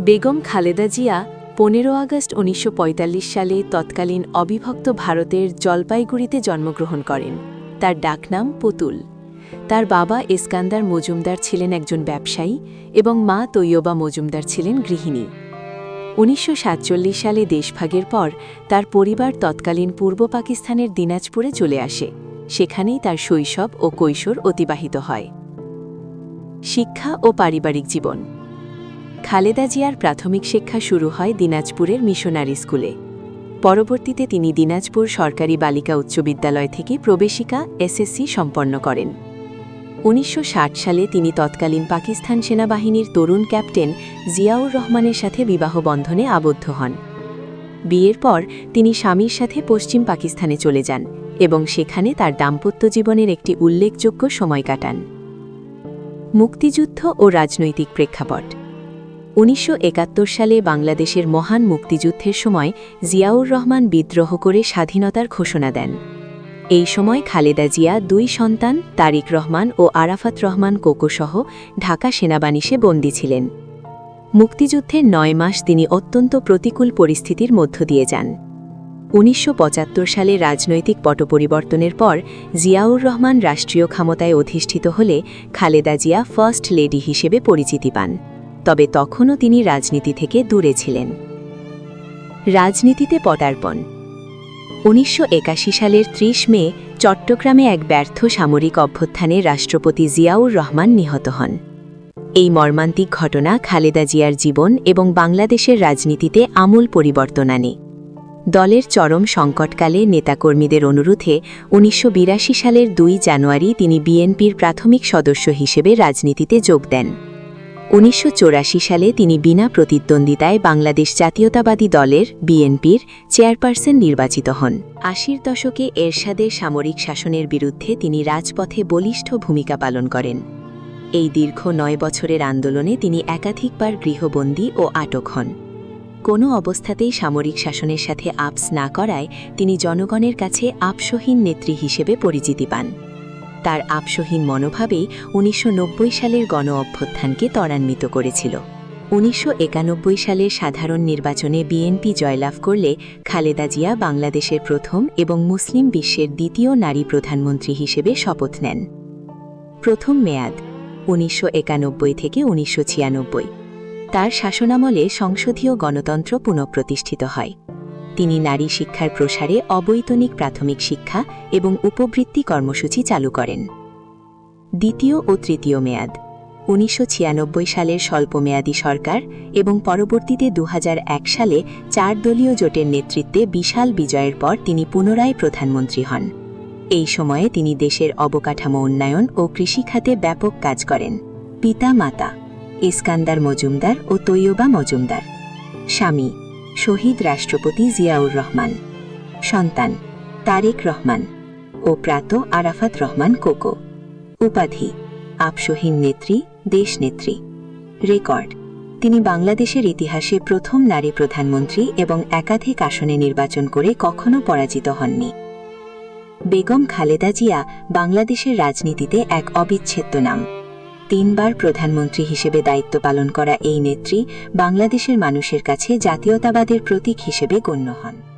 বেগম খালেদা জিয়া পনেরো আগস্ট উনিশশো পঁয়তাল্লিশ সালে তৎকালীন অবিভক্ত ভারতের জলপাইগুড়িতে জন্মগ্রহণ করেন। তার ডাকনাম পুতুল। তার বাবা এসকান্দার মজুমদার ছিলেন একজন ব্যবসায়ী এবং মা তৈয়বা মজুমদার ছিলেন গৃহিণী। উনিশশো সাতচল্লিশ সালে দেশভাগের পর তার পরিবার তৎকালীন পূর্ব পাকিস্তানের দিনাজপুরে চলে আসে। সেখানেই তার শৈশব ও কৈশোর অতিবাহিত হয়। শিক্ষা ও পারিবারিক জীবন। খালেদা জিয়ার প্রাথমিক শিক্ষা শুরু হয় দিনাজপুরের মিশনারি স্কুলে। পরবর্তীতে তিনি দিনাজপুর সরকারি বালিকা উচ্চ বিদ্যালয় থেকে প্রবেশিকা, এসএসসি সম্পন্ন করেন। উনিশশো ষাট সালে তিনি তৎকালীন পাকিস্তান সেনাবাহিনীর তরুণ ক্যাপ্টেন জিয়াউর রহমানের সাথে বিবাহ বন্ধনে আবদ্ধ হন। বিয়ের পর তিনি স্বামীর সাথে পশ্চিম পাকিস্তানে চলে যান এবং সেখানে তার দাম্পত্য জীবনের একটি উল্লেখযোগ্য সময় কাটান। মুক্তিযুদ্ধ ও রাজনৈতিক প্রেক্ষাপট উনিশশো একাত্তর সালে বাংলাদেশের মহান মুক্তিযুদ্ধের সময় জিয়াউর রহমান বিদ্রোহ করে স্বাধীনতার ঘোষণা দেন। এই সময় খালেদা জিয়া, দুই সন্তান, তারিক রহমান ও আরাফাত রহমান কোকোসহ ঢাকা সেনাবানিসে বন্দী ছিলেন। মুক্তিযুদ্ধের নয় মাস তিনি অত্যন্ত প্রতিকূল পরিস্থিতির মধ্য দিয়ে যান। উনিশশো পঁচাত্তর সালে রাজনৈতিক পট পরিবর্তনের পর জিয়াউর রহমান রাষ্ট্রীয় ক্ষমতায় অধিষ্ঠিত হলে খালেদা জিয়া ফার্স্ট লেডি হিসেবে পরিচিতি পান। তবে তখনও তিনি রাজনীতি থেকে দূরে ছিলেন। রাজনীতিতে পদার্পণ। উনিশশো সালের ৩০ মে চট্টগ্রামে এক ব্যর্থ সামরিক অভ্যুত্থানে রাষ্ট্রপতি জিয়াউর রহমান নিহত হন। এই মর্মান্তিক ঘটনা খালেদা জিয়ার জীবন এবং বাংলাদেশের রাজনীতিতে আমূল পরিবর্তন আনে। দলের চরম সংকটকালে নেতাকর্মীদের অনুরোধে উনিশশো বিরাশি সালের দুই জানুয়ারি তিনি বিএনপির প্রাথমিক সদস্য হিসেবে রাজনীতিতে যোগ দেন। উনিশশো সালে তিনি বিনা প্রতিদ্বন্দ্বিতায় বাংলাদেশ জাতীয়তাবাদী দলের বিএনপির চেয়ারপারসন নির্বাচিত হন। আশির দশকে এরশাদের সামরিক শাসনের বিরুদ্ধে তিনি রাজপথে বলিষ্ঠ ভূমিকা পালন করেন। এই দীর্ঘ নয় বছরের আন্দোলনে তিনি একাধিকবার গৃহবন্দী ও আটক হন। কোনো অবস্থাতেই সামরিক শাসনের সাথে আপস না করায় তিনি জনগণের কাছে আপসহীন নেত্রী হিসেবে পরিচিতি পান। তার আপসহীন মনোভাবেই উনিশশো নব্বই সালের গণ অভ্যুত্থানকে ত্বরান্বিত করেছিল। উনিশশো একানব্বই সালের সাধারণ নির্বাচনে বিএনপি জয়লাভ করলে খালেদা জিয়া বাংলাদেশের প্রথম এবং মুসলিম বিশ্বের দ্বিতীয় নারী প্রধানমন্ত্রী হিসেবে শপথ নেন। প্রথম মেয়াদ, উনিশশো একানব্বই থেকে উনিশশো ছিয়ানব্বই। তার শাসনামলে সংসদীয় গণতন্ত্র পুনঃপ্রতিষ্ঠিত হয়। তিনি নারী শিক্ষার প্রসারে অবৈতনিক প্রাথমিক শিক্ষা এবং উপবৃত্তি কর্মসূচি চালু করেন। দ্বিতীয় ও তৃতীয় মেয়াদ। উনিশশো ছিয়ানব্বই সালের স্বল্পমেয়াদী সরকার এবং পরবর্তীতে দু হাজার এক সালে চার দলীয় জোটের নেতৃত্বে বিশাল বিজয়ের পর তিনি পুনরায় প্রধানমন্ত্রী হন। এই সময়ে তিনি দেশের অবকাঠামো উন্নয়ন ও কৃষিখাতে ব্যাপক কাজ করেন। পিতা মাতা। ইস্কান্দার মজুমদার ও তৈয়বা মজুমদার। স্বামী। শহীদ রাষ্ট্রপতি জিয়াউর রহমান। সন্তান, তারেক রহমান ও প্রাত আরাফাত রহমান কোকো। উপাধি আপসহীন নেত্রী দেশনেত্রী রেকর্ড, তিনি বাংলাদেশের ইতিহাসে প্রথম নারী প্রধানমন্ত্রী এবং একাধিক আসনে নির্বাচন করে কখনো পরাজিত হননি। বেগম খালেদা জিয়া বাংলাদেশের রাজনীতিতে এক অবিচ্ছেদ্য নাম। তিনবার প্রধানমন্ত্রী হিসেবে দায়িত্ব পালন করা এই নেত্রী বাংলাদেশের মানুষের কাছে জাতীয়তাবাদের প্রতীক হিসেবে গণ্য হন।